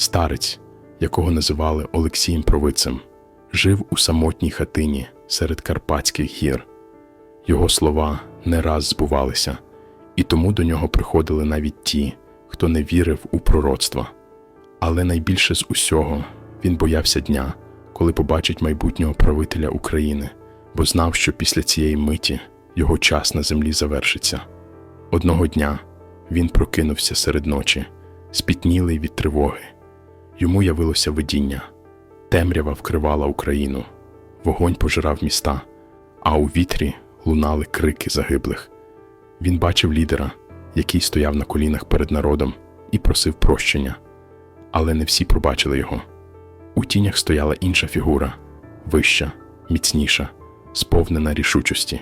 Старець, якого називали Олексієм Провицем, жив у самотній хатині серед Карпатських гір. Його слова не раз збувалися, і тому до нього приходили навіть ті, хто не вірив у пророцтва. Але найбільше з усього він боявся дня, коли побачить майбутнього правителя України, бо знав, що після цієї миті його час на землі завершиться. Одного дня він прокинувся серед ночі, спітнілий від тривоги. Йому явилося видіння. Темрява вкривала Україну, вогонь пожирав міста, а у вітрі лунали крики загиблих. Він бачив лідера, який стояв на колінах перед народом і просив прощення, але не всі пробачили його. У тінях стояла інша фігура, вища, міцніша, сповнена рішучості.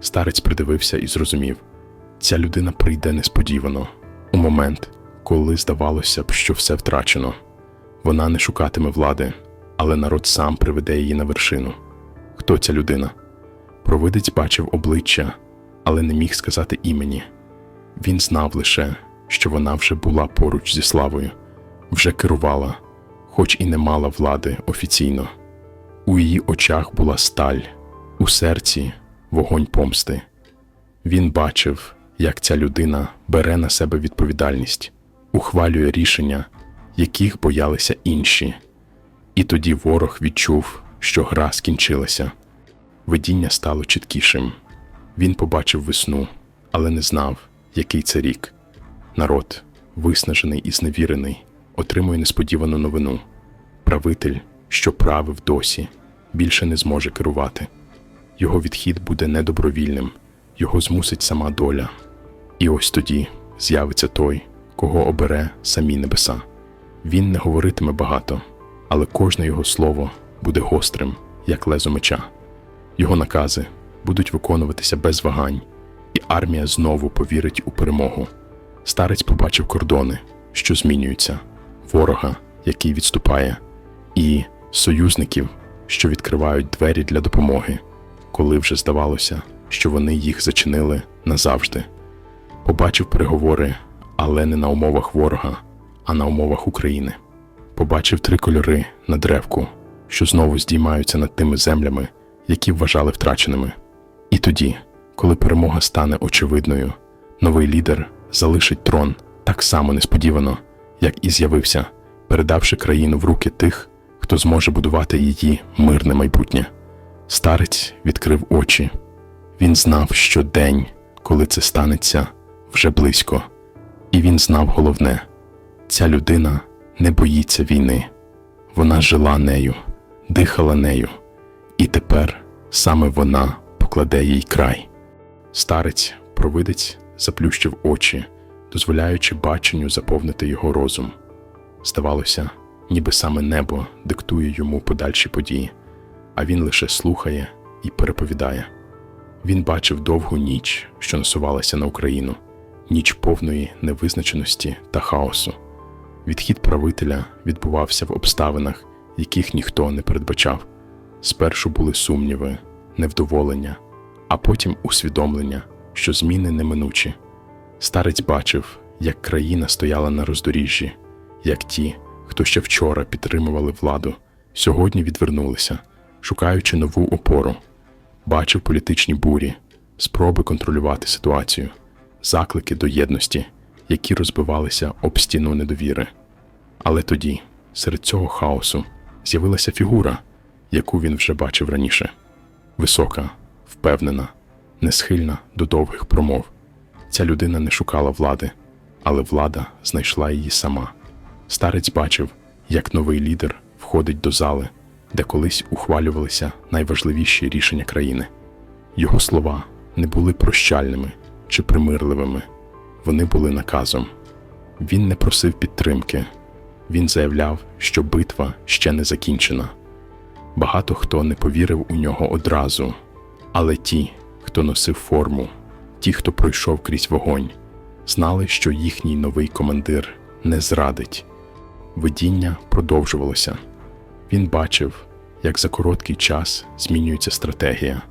Старець придивився і зрозумів ця людина прийде несподівано, у момент, коли здавалося б, що все втрачено. Вона не шукатиме влади, але народ сам приведе її на вершину. Хто ця людина? Провидець бачив обличчя, але не міг сказати імені. Він знав лише, що вона вже була поруч зі славою, вже керувала, хоч і не мала влади офіційно. У її очах була сталь, у серці вогонь помсти. Він бачив, як ця людина бере на себе відповідальність, ухвалює рішення, яких боялися інші. І тоді ворог відчув, що гра скінчилася. Видіння стало чіткішим. Він побачив весну, але не знав, який це рік. Народ, виснажений і зневірений, отримує несподівану новину. Правитель, що правив досі, більше не зможе керувати. Його відхід буде недобровільним, його змусить сама доля. І ось тоді з'явиться той, кого обере самі небеса. Він не говоритиме багато, але кожне його слово буде гострим, як лезо меча. Його накази будуть виконуватися без вагань, і армія знову повірить у перемогу. Старець побачив кордони, що змінюються, ворога, який відступає, і союзників, що відкривають двері для допомоги, коли вже здавалося, що вони їх зачинили назавжди. Побачив переговори, але не на умовах ворога, а на умовах України. Побачив три кольори на древку, що знову здіймаються над тими землями, які вважали втраченими. І тоді, коли перемога стане очевидною, новий лідер залишить трон так само несподівано, як і з'явився, передавши країну в руки тих, хто зможе будувати її мирне майбутнє. Старець відкрив очі. Він знав, що день, коли це станеться, вже близько, і він знав головне ця людина не боїться війни. Вона жила нею, дихала нею, і тепер саме вона покладе їй край. Старець, провидець, заплющив очі, дозволяючи баченню заповнити його розум. Здавалося, ніби саме небо диктує йому подальші події, а він лише слухає і переповідає. Він бачив довгу ніч, що насувалася на Україну, ніч повної невизначеності та хаосу. Відхід правителя відбувався в обставинах, яких ніхто не передбачав. Спершу були сумніви, невдоволення, а потім усвідомлення, що зміни неминучі. Старець бачив, як країна стояла на роздоріжжі, як ті, хто ще вчора підтримували владу, сьогодні відвернулися, шукаючи нову опору. Бачив політичні бурі, спроби контролювати ситуацію, заклики до єдності, які розбивалися об стіну недовіри. Але тоді, серед цього хаосу, з'явилася фігура, яку він вже бачив раніше висока, впевнена, несхильна до довгих промов. Ця людина не шукала влади, але влада знайшла її сама. Старець бачив, як новий лідер входить до зали, де колись ухвалювалися найважливіші рішення країни. Його слова не були прощальними чи примирливими, вони були наказом. Він не просив підтримки, він заявляв, що битва ще не закінчена. Багато хто не повірив у нього одразу, але ті, хто носив форму, ті, хто пройшов крізь вогонь, знали, що їхній новий командир не зрадить. Видіння продовжувалося. Він бачив, як за короткий час змінюється стратегія,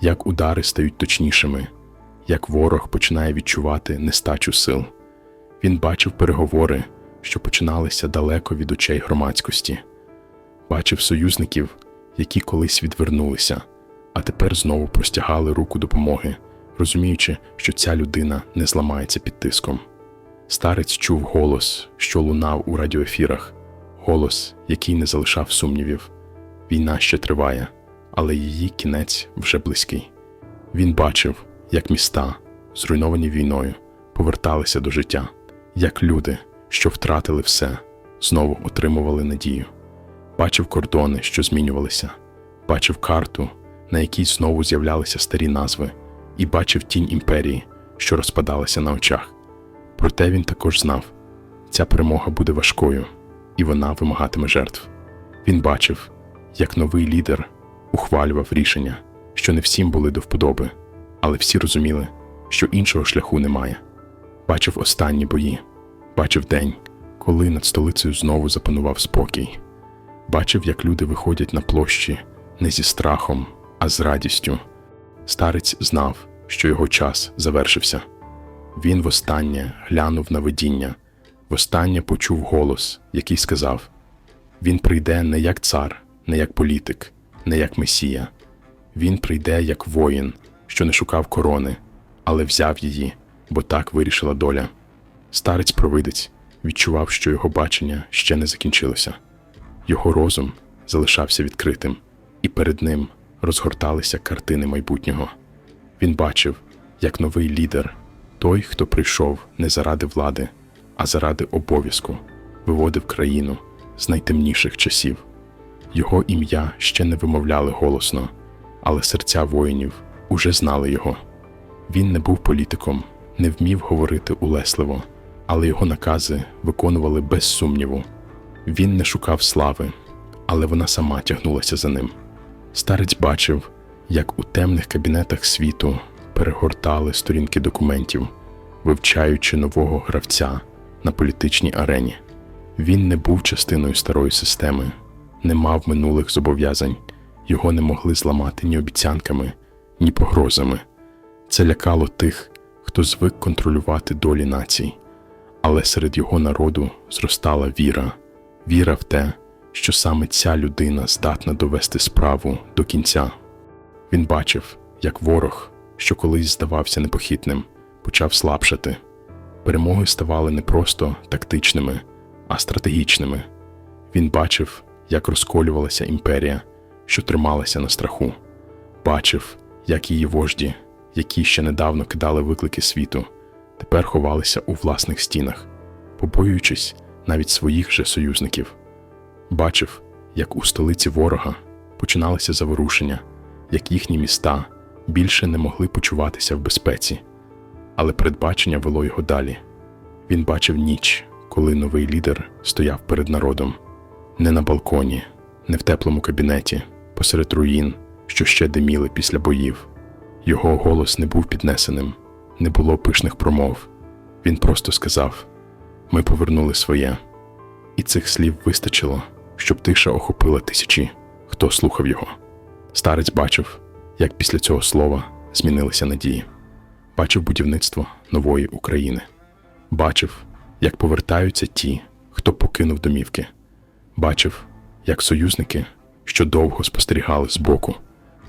як удари стають точнішими, як ворог починає відчувати нестачу сил. Він бачив переговори, що починалися далеко від очей громадськості. Бачив союзників, які колись відвернулися, а тепер знову простягали руку допомоги, розуміючи, що ця людина не зламається під тиском. Старець чув голос, що лунав у радіоефірах, голос, який не залишав сумнівів. Війна ще триває, але її кінець вже близький. Він бачив, як міста, зруйновані війною, поверталися до життя, як люди, що втратили все, знову отримували надію. Бачив кордони, що змінювалися, бачив карту, на якій знову з'являлися старі назви, і бачив тінь імперії, що розпадалася на очах. Проте він також знав, ця перемога буде важкою, і вона вимагатиме жертв. Він бачив, як новий лідер ухвалював рішення, що не всім були до вподоби, але всі розуміли, що іншого шляху немає. Бачив останні бої, бачив день, коли над столицею знову запанував спокій. Бачив, як люди виходять на площі не зі страхом, а з радістю. Старець знав, що його час завершився. Він востаннє глянув на видіння, востаннє почув голос, який сказав: Він прийде не як цар, не як політик, не як месія. Він прийде як воїн, що не шукав корони, але взяв її, бо так вирішила доля. Старець провидець відчував, що його бачення ще не закінчилося. Його розум залишався відкритим, і перед ним розгорталися картини майбутнього. Він бачив, як новий лідер, той, хто прийшов не заради влади, а заради обов'язку, виводив країну з найтемніших часів. Його ім'я ще не вимовляли голосно, але серця воїнів уже знали його. Він не був політиком, не вмів говорити улесливо, але його накази виконували без сумніву. Він не шукав слави, але вона сама тягнулася за ним. Старець бачив, як у темних кабінетах світу перегортали сторінки документів, вивчаючи нового гравця на політичній арені. Він не був частиною старої системи, не мав минулих зобов'язань, його не могли зламати ні обіцянками, ні погрозами. Це лякало тих, хто звик контролювати долі націй, але серед його народу зростала віра, віра в те, що саме ця людина здатна довести справу до кінця. Він бачив, як ворог, що колись здавався непохитним, почав слабшати. Перемоги ставали не просто тактичними, а стратегічними. Він бачив, як розколювалася імперія, що трималася на страху, бачив, як її вожді, які ще недавно кидали виклики світу, тепер ховалися у власних стінах, побоюючись навіть своїх же союзників. Бачив, як у столиці ворога починалися заворушення, як їхні міста більше не могли почуватися в безпеці, але передбачення вело його далі. Він бачив ніч, коли новий лідер стояв перед народом, не на балконі, не в теплому кабінеті, посеред руїн, що ще диміли після боїв. Його голос не був піднесеним, не було пишних промов. Він просто сказав: Ми повернули своє. І цих слів вистачило, щоб тиша охопила тисячі, хто слухав його. Старець бачив, як після цього слова змінилися надії, бачив будівництво нової України, бачив, як повертаються ті, хто покинув домівки, бачив, як союзники, що довго спостерігали збоку,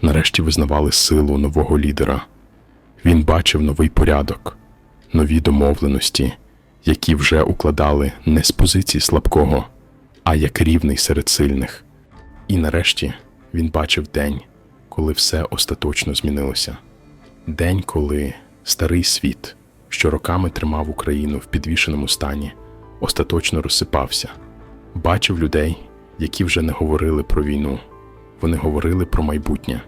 нарешті визнавали силу нового лідера. Він бачив новий порядок, нові домовленості, які вже укладали не з позиції слабкого, а як рівний серед сильних. І нарешті він бачив день, коли все остаточно змінилося. День, коли старий світ, що роками тримав Україну в підвішеному стані, остаточно розсипався. Бачив людей, які вже не говорили про війну, вони говорили про майбутнє.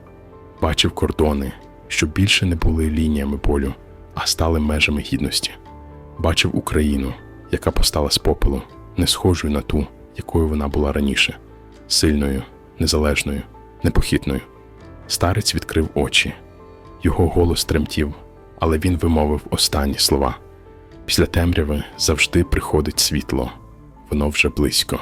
Бачив кордони, що більше не були лініями болю, а стали межами гідності. Бачив Україну, яка постала з попелу, не схожою на ту, якою вона була раніше, сильною, незалежною, непохитною. Старець відкрив очі. Його голос тремтів, але він вимовив останні слова. Після темряви завжди приходить світло, воно вже близько.